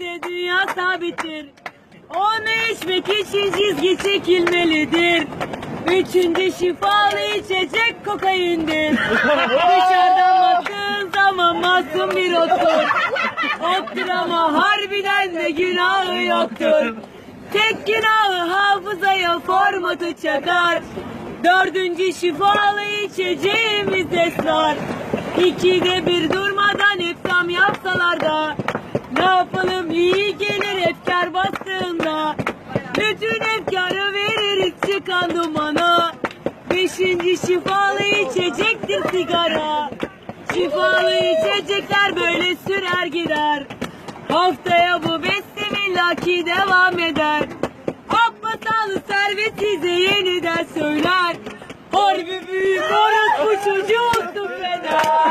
bizde dünya sabittir. Onu içmek için çizgi çekilmelidir. Üçüncü şifalı içecek kokaindir. Dışarıdan baktığın zaman masum bir ottur. Ottur ama harbiden de günahı yoktur. Tek günahı hafızaya formatı çakar. Dördüncü şifalı içeceğimiz esrar. İkide bir durmadan Yapalım iyi gelir efkar bastığında Bütün efkarı veririz çıkan dumana. Beşinci şifalı içecektir sigara. Şifalı içecekler böyle sürer gider Haftaya bu beslemillaki devam eder. Abbasalı servet size yeniden söyler. Harbi büyük orospu çocuğu feda